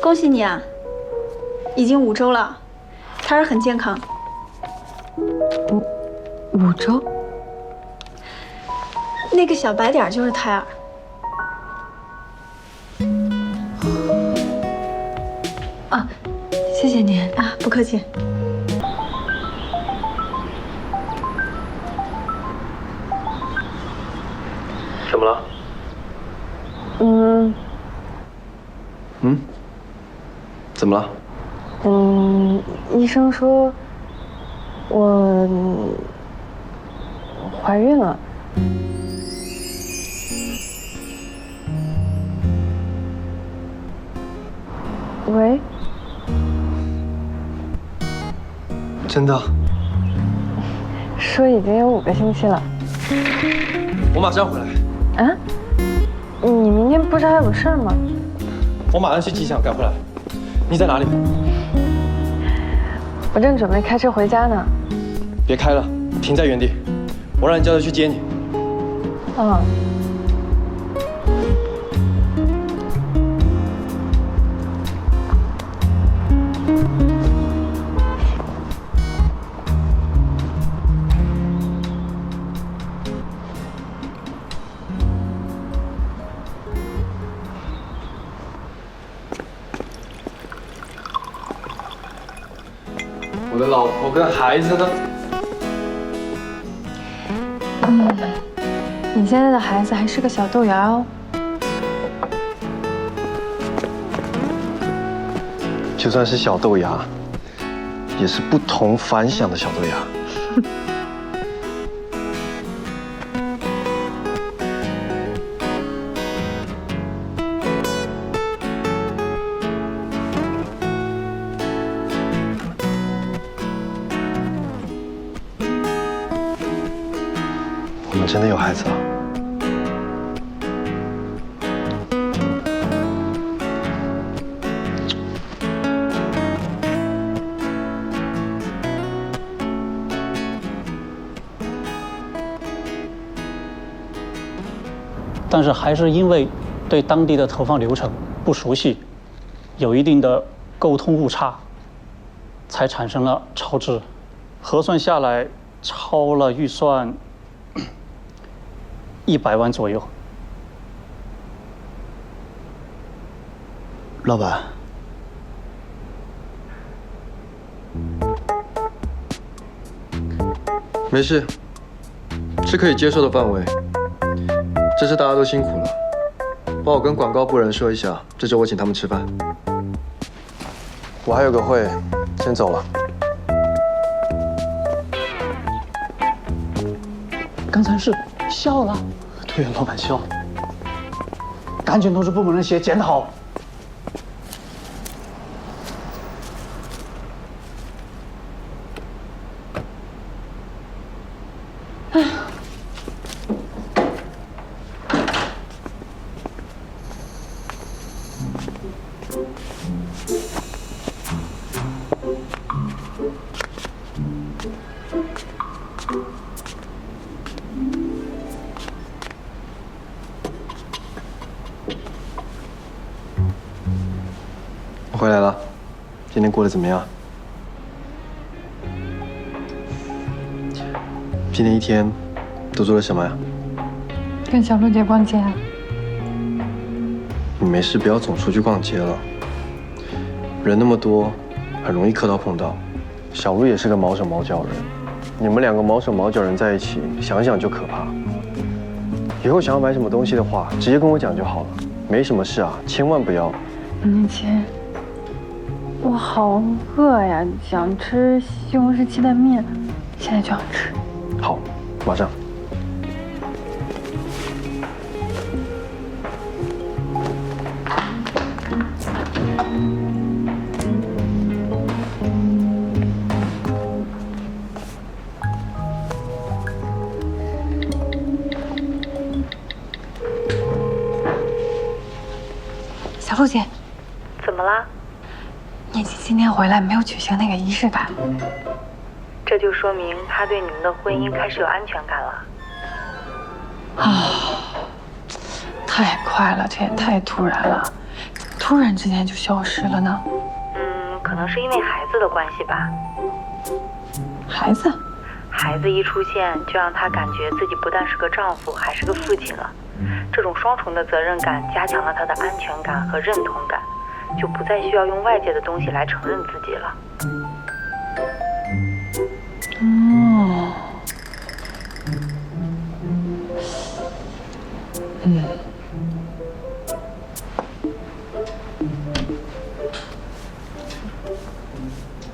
恭喜你啊，已经五周了，胎儿很健康。五五周？那个小白点儿就是胎儿。啊，谢谢您啊，不客气。怎么了？嗯嗯？怎么了？嗯，医生说我怀孕了。喂？真的？说已经有五个星期了。我马上回来。啊？你明天不是还有事儿吗？我马上去机场赶回来。你在哪里？我正准备开车回家呢。别开了，停在原地，我让你叫他去接你。嗯。我的老婆跟孩子呢？嗯，你现在的孩子还是个小豆芽哦。就算是小豆芽，也是不同凡响的小豆芽。我们真的有孩子了。但是还是因为对当地的投放流程不熟悉，有一定的沟通误差，才产生了超支。核算下来，超了预算一百万左右。老板，没事，是可以接受的范围。这次大家都辛苦了，帮我跟广告部人说一下，这周我请他们吃饭。我还有个会，先走了。刚才是笑了，对，老板笑。赶紧通知部门人写检讨。我回来了，今天过得怎么样？今天一天都做了什么呀？跟小璐姐逛街啊。你没事不要总出去逛街了，人那么多，很容易磕到碰到。小璐也是个毛手毛脚人，你们两个毛手毛脚人在一起，想想就可怕。以后想要买什么东西的话，直接跟我讲就好了。没什么事啊，千万不要。年青，我好饿呀，想吃西红柿鸡蛋面，现在就想吃。好，马上。小小陆姐，怎么了？今天回来没有举行那个仪式感，这就说明他对你们的婚姻开始有安全感了。啊太快了，这也太突然了，突然之间就消失了呢。嗯，可能是因为孩子的关系吧。孩子，孩子一出现，就让他感觉自己不但是个丈夫，还是个父亲了。这种双重的责任感加强了他的安全感和认同感，就不再需要用外界的东西来承认自己了。哦。